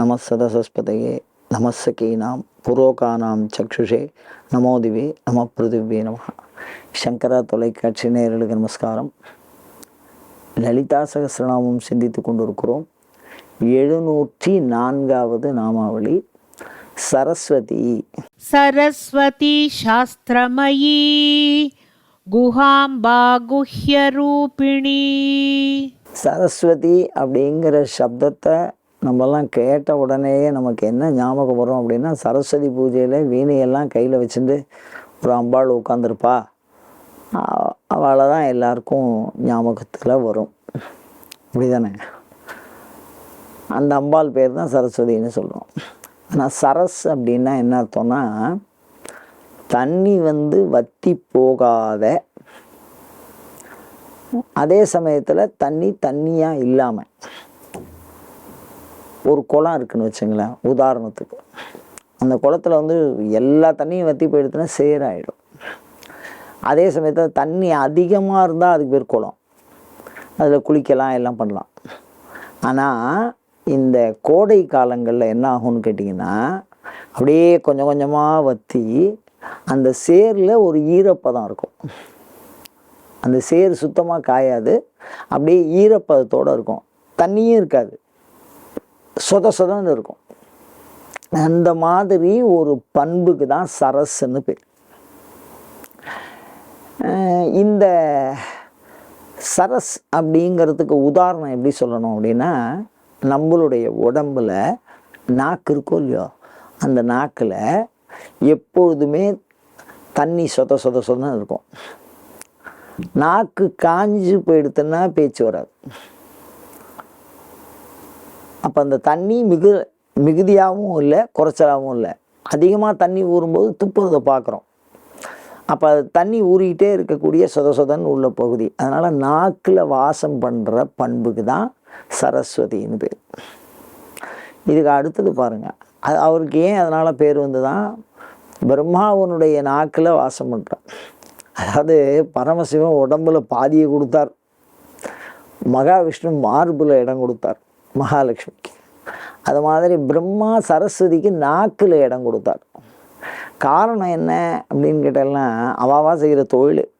நமசதசஸ்பதையே நமஸ்ஸகீனாம் புரோகானாம் சக்ஷுஷே நமோதிவே நம பிருதிவே நம சங்கரா தொலைக்காட்சி நேயர்களுக்கு நமஸ்காரம். லலிதா சகசிரநாமம் சிந்தித்து கொண்டிருக்கிறோம். எழுநூற்றி நான்காவது நாமாவளி. சரஸ்வதி. சரஸ்வதி சாஸ்திரமயி. குஹாம்பா குஹ்ய ரூபிணி சரஸ்வதி அப்படிங்கிற சப்தத்தை நம்மலாம் கேட்ட உடனேயே நமக்கு என்ன ஞாபகம் வரும் அப்படின்னா சரஸ்வதி பூஜையில் வீணையெல்லாம் கையில் வச்சுட்டு ஒரு அம்பாள் உட்காந்துருப்பா அவளை தான் எல்லாருக்கும் ஞாபகத்தில் வரும். அப்படிதானே? அந்த அம்பாள் பேர் தான் சரஸ்வதின்னு சொல்கிறோம் ஆனால் சரஸ் அப்படின்னா என்ன அர்த்தம்னா தண்ணி வந்து வத்தி போகாத அதே சமயத்தில் தண்ணி தண்ணியாக இல்லாமல் ஒரு குளம் இருக்குதுன்னு வச்சுங்களேன் உதாரணத்துக்கு. அந்த குளத்துல வந்து எல்லா தண்ணியும் வற்றி போயிடுதுன்னா சேராயிடும். அதே சமயத்தில் தண்ணி அதிகமாக இருந்தால் அதுக்கு பேர் குளம். அதில் குளிக்கலாம் எல்லாம் பண்ணலாம். ஆனால் இந்த கோடை காலங்களில் என்ன ஆகும்னு கேட்டிங்கன்னா அப்படியே கொஞ்சம் கொஞ்சமாக வற்றி அந்த சேரில் ஒரு ஈரப்பதம் இருக்கும். அந்த சேர் சுத்தமாக காயாது அப்படியே ஈரப்பதத்தோடு இருக்கும். தண்ணியும் இருக்காது. சொத சொதன்னு இருக்கும். அந்த மாதிரி ஒரு பண்புக்கு தான் சரஸ்ன்னு பேர். இந்த சரஸ் அப்படிங்கிறதுக்கு உதாரணம் எப்படி சொல்லணும் அப்படின்னா நம்மளுடைய உடம்பில் நாக்கு இருக்கோ இல்லையோ அந்த நாக்கில் எப்பொழுதுமே தண்ணி சொத சொத சொதன்னு இருக்கும். நாக்கு காஞ்சு போயிடுத்துன்னா பேச்சு வராது. அப்போ அந்த தண்ணி மிகு மிகுதியாகவும் இல்லை குறைச்சலாகவும் இல்லை. அதிகமாக தண்ணி ஊறும்போது துப்புறதை பார்க்குறோம் அப்போ அது தண்ணி ஊறிக்கிட்டே இருக்கக்கூடிய சொத சொதன்னு உள்ள பகுதி. அதனால் நாக்கில் வாசம் பண்ணுற பண்புக்கு தான் சரஸ்வதின்னு பேர். இதுக்கு அடுத்தது பாருங்கள் அது அவருக்கு ஏன் அதனால் பேர் வந்து தான் பிரம்மாவனுடைய நாக்கில் வாசம் பண்ணுறார் அதாவது பரமசிவன் உடம்புல பாதியை கொடுத்தார். மகாவிஷ்ணு மார்பில் இடம் கொடுத்தார். மகாலட்சுமிக்கு. அது மாதிரி பிரம்மா சரஸ்வதிக்கு நாக்கில் இடம் கொடுத்தார். காரணம் என்ன அப்படின்னு கேட்டால்னா அவாவா செய்கிற தொழில்.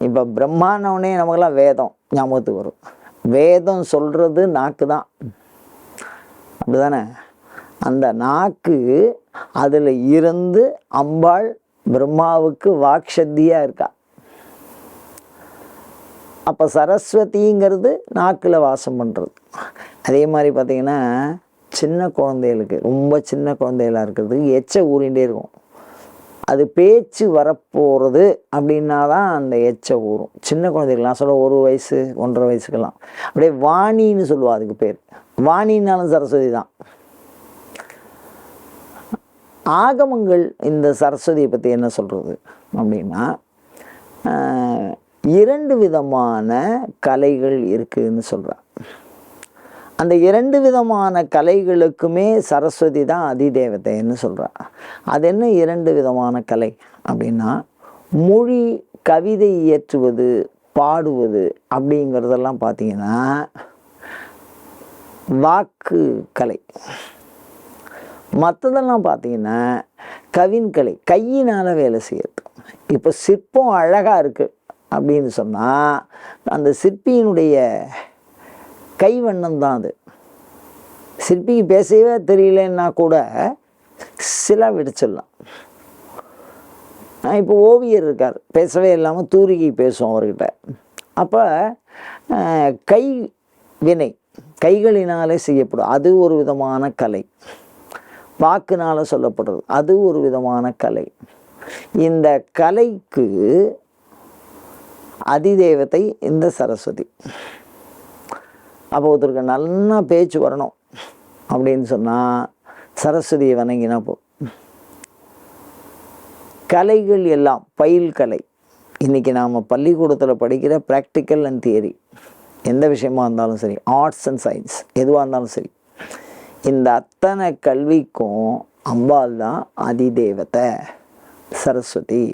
இப்போ பிரம்மானவனே நமக்கெல்லாம் வேதம் ஞாபகத்துக்கு வரும். வேதம் சொல்கிறது நாக்கு தான். அப்படிதானே? அந்த நாக்கு அதில் இருந்து அம்பாள் பிரம்மாவுக்கு வாக்ஷத்தியாக இருக்கா? அப்போ சரஸ்வதிங்கிறது நாக்கில் வாசம் பண்ணுறது அதே மாதிரி பார்த்திங்கன்னா சின்ன குழந்தைகளுக்கு ரொம்ப சின்ன குழந்தைகளாக இருக்கிறது எச்சை ஊறிகிட்டே இருக்கும். அது பேச்சு வரப்போகிறது அப்படின்னா தான் அந்த எச்சை ஊறும். சின்ன குழந்தைகள்லாம் சொல்ல ஒரு வயசு ஒன்றரை வயசுக்கெல்லாம். அப்படியே வாணின்னு சொல்லுவாள் அதுக்கு பேர். வாணின்னாலும் சரஸ்வதி தான். ஆகமங்கள் இந்த சரஸ்வதியை பற்றி என்ன சொல்கிறது அப்படின்னா இரண்டு விதமான கலைகள் இருக்குதுன்னு சொல்கிறா அந்த இரண்டு விதமான கலைகளுக்குமே சரஸ்வதி தான் அதிதேவதைன்னு சொல்கிறா அது என்ன இரண்டு விதமான கலை? அப்படின்னா மொழி கவிதை இயற்றுவது பாடுவது அப்படிங்கிறதெல்லாம் பார்த்தீங்கன்னா வாக்கு கலை. மற்றதெல்லாம் பார்த்தீங்கன்னா கவின்கலை கையினால் வேலை செய்யறது. இப்போ சிற்பம் அழகாக இருக்குது அப்படின்னு சொன்னால் அந்த சிற்பியினுடைய கைவண்ணம் தான் அது. சிற்பிக்கு பேசவே தெரியலன்னா கூட சில விடிச்சிடலாம் இப்போ ஓவியர் இருக்கார் பேசவே இல்லாமல் தூரிகை பேசும் அவர்கிட்ட. அப்போ கை வினை கைகளினாலே செய்யப்படும். அது ஒரு விதமான கலை. வாக்குனால சொல்லப்படுறது. அது ஒரு விதமான கலை. இந்த கலைக்கு அதிதேவத்தை இந்த சரஸ்வதி. அப்போ ஒருத்தருக்கு நல்லா பேச்சு வரணும் அப்படின்னு சொன்னால் சரஸ்வதியை வணங்கினா போ. கலைகள் எல்லாம் பயில் கலை. இன்றைக்கி நாம் பள்ளிக்கூடத்தில் படிக்கிற ப்ராக்டிக்கல் அண்ட் தியரி எந்த விஷயமா இருந்தாலும் சரி ஆர்ட்ஸ் அண்ட் சயின்ஸ் எதுவாக இருந்தாலும் சரி. இந்த அத்தனை கல்விக்கும் அம்பாள் தான் அதிதேவத்தை சரஸ்வதி.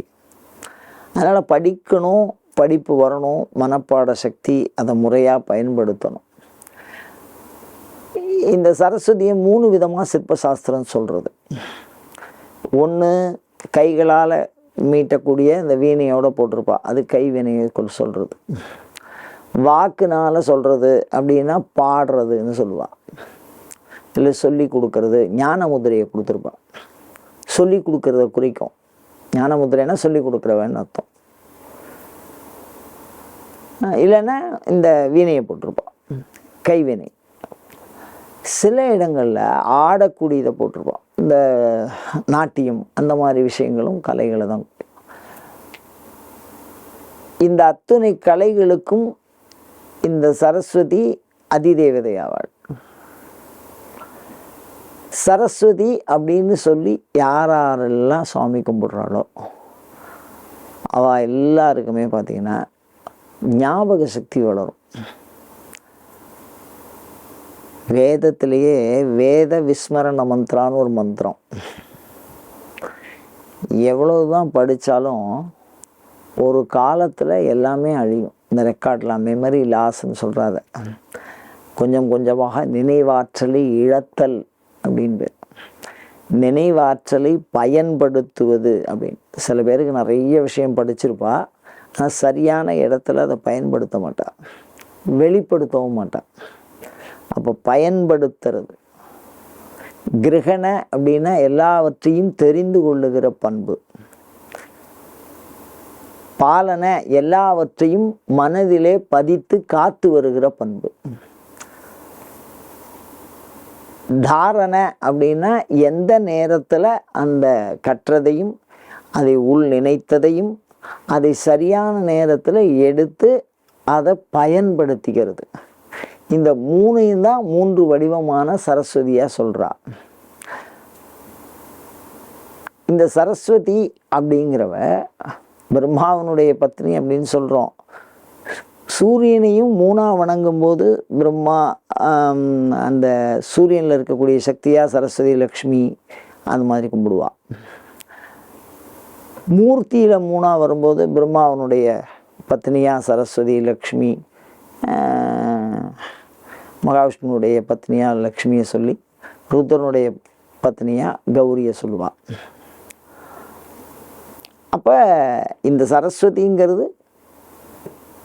அதனால் படிக்கணும் படிப்பு வரணும் மனப்பாட சக்தி அதை முறையாக பயன்படுத்தணும். இந்த சரஸ்வதியை மூணு விதமாக சிற்பசாஸ்திரம் சொல்கிறது ஒன்று கைகளால் மீட்டக்கூடிய இந்த வீணையோடு போட்டிருப்பா. அது கைவினைக்குள் சொல்கிறது வாக்குனால் சொல்கிறது அப்படின்னா பாடுறதுன்னு சொல்லுவாள் இல்லை சொல்லி கொடுக்கறது ஞான முதிரையை கொடுத்துருப்பா. சொல்லி கொடுக்கறத குறிக்கும். ஞான முதிரைனா சொல்லி கொடுக்குறவன்னு அர்த்தம். இல்லைன்னா இந்த வீணையை போட்டிருப்பான் கைவினை சில இடங்களில் ஆடக்கூடியதை போட்டிருப்பான் இந்த நாட்டியம் அந்த மாதிரி விஷயங்களும் கலைகளை தான் இந்த அத்துணை கலைகளுக்கும் இந்த சரஸ்வதி அதிதேவதை ஆவாள் சரஸ்வதி அப்படின்னு சொல்லி யார் யாரெல்லாம் சுவாமி கும்பிடுறாளோ அவள் எல்லாருக்குமே பார்த்தீங்கன்னா ஞாபக சக்தி வளரும். வேதத்திலேயே வேத விஸ்மரண மந்திரான்னு ஒரு மந்திரம். எவ்வளவுதான் படித்தாலும் ஒரு காலத்தில் எல்லாமே அழியும். இந்த ரெக்கார்ட்லாம் மெமரி லாஸ்ன்னு சொல்கிறாத கொஞ்சம் கொஞ்சமாக நினைவாற்றலை இழத்தல் அப்படின்னு பேர். நினைவாற்றலை பயன்படுத்துவது அப்படின்னு. சில பேருக்கு நிறைய விஷயம் படிச்சிருப்பா. ஆனால் சரியான இடத்துல அதை பயன்படுத்த மாட்டான். வெளிப்படுத்தவும் மாட்டான். அப்போ பயன்படுத்துறது. கிரகண அப்படின்னா எல்லாவற்றையும் தெரிந்து கொள்ளுகிற பண்பு. பாலனை எல்லாவற்றையும் மனதிலே பதித்து காத்து வருகிற பண்பு. தாரணை அப்படின்னா எந்த நேரத்தில் அந்த கற்றதையும் அதை உள் நினைத்ததையும் அதை சரியான நேரத்தில் எடுத்து அதை பயன்படுத்திக்கிறது. இந்த மூணையும் தான் மூன்று வடிவமான சரஸ்வதியாக சொல்கிறா இந்த சரஸ்வதி அப்படிங்கிறவ பிரம்மாவனுடைய பத்னி அப்படின்னு சொல்கிறோம் சூரியனையும் மூணாக வணங்கும் போது பிரம்மா அந்த சூரியனில் இருக்கக்கூடிய சக்தியாக சரஸ்வதி லக்ஷ்மி அந்த மாதிரி கும்பிடுவாள் மூர்த்தியில் மூணாக வரும்போது பிரம்மாவனுடைய பத்னியாக சரஸ்வதி லக்ஷ்மி மகாவிஷ்ணுனுடைய பத்னியாக லக்ஷ்மியை சொல்லி ருத்ரனுடைய பத்னியாக கௌரியை சொல்லுவான். அப்போ இந்த சரஸ்வதிங்கிறது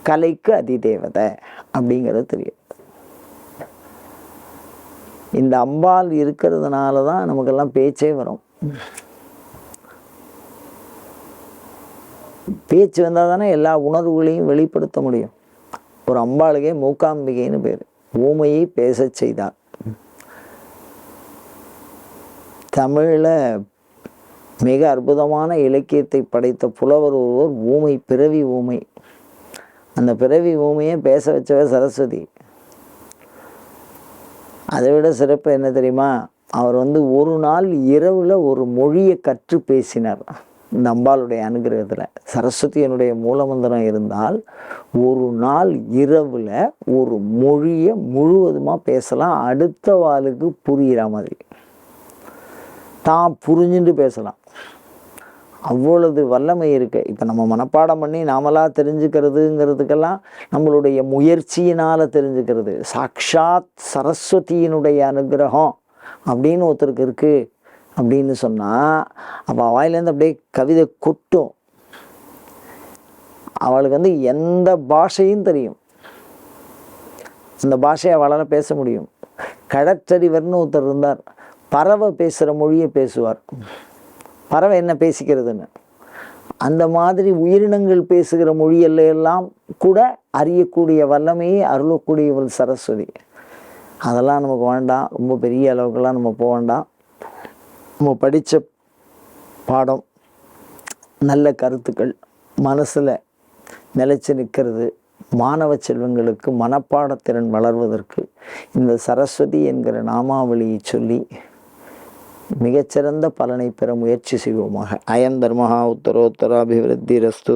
கலைக்கு அதிதேவதை அப்படிங்கிறது தெரியும். இந்த அம்பாள் இருக்கிறதுனால தான் நமக்கெல்லாம் பேச்சே வரும். பேச்சு வந்தால் தானே எல்லா உணர்வுகளையும் வெளிப்படுத்த முடியும். ஒரு அம்பாளுக்கே மூக்காம்பிகைன்னு பேர். ஊமையை பேசச் செய்தார் தமிழில் மிக அற்புதமான இலக்கியத்தை படைத்த புலவர் ஒருவர் ஊமை பிறவி ஊமை. அந்த பிறவி ஊமையை பேச வச்சவ சரஸ்வதி. அதை விட சிறப்பு என்ன தெரியுமா? அவர் வந்து ஒரு நாள் இரவில் ஒரு மொழியை கற்று பேசினார். இந்த அம்பாளுடைய அனுகிரகத்தில் சரஸ்வதியினுடைய மூலமந்திரம் இருந்தால் ஒரு நாள் இரவில் ஒரு மொழியை முழுவதுமாக பேசலாம். அடுத்த வாளுக்கு புரிகிற மாதிரி. தான் புரிஞ்சுட்டு பேசலாம். அவ்வளவு வல்லமை இருக்கு. இப்போ நம்ம மனப்பாடம் பண்ணி நாமளாக தெரிஞ்சுக்கிறதுங்கிறதுக்கெல்லாம் நம்மளுடைய முயற்சியினால் தெரிஞ்சுக்கிறது. சாக்ஷாத் சரஸ்வதியினுடைய அனுகிரகம் அப்படின்னு ஒருத்தருக்கு இருக்குது அப்படின்னு சொன்னால் அப்போ வாயிலேருந்து அப்படியே கவிதை கொட்டும். அவளுக்கு வந்து எந்த பாஷையும் தெரியும். அந்த பாஷையை அவளால் பேச முடியும். கடற்றறிவர்னு ஒருத்தர் இருந்தார். பறவை பேசுகிற மொழியை பேசுவார். பறவை என்ன பேசிக்கிறதுன்னு? அந்த மாதிரி உயிரினங்கள் பேசுகிற மொழியல்ல எல்லாம் கூட அறியக்கூடிய வல்லமையை அருளக்கூடியவள் சரஸ்வதி. அதெல்லாம் நமக்கு வேண்டாம். ரொம்ப பெரிய அளவுக்கெல்லாம் நம்ம போக வேண்டாம். நம்ம படித்த பாடம் நல்ல கருத்துக்கள் மனசில் நிலைச்சு நிற்கிறது மாணவ செல்வங்களுக்கு மனப்பாடத்திறன் வளர்வதற்கு இந்த சரஸ்வதி என்கிற நாமாவளியை சொல்லி மிகச்சிறந்த பலனை பெற முயற்சி செய்வோமாக. அயன் தர்மஹா உத்தரோத்தராபிவிருத்தி ரஸ்து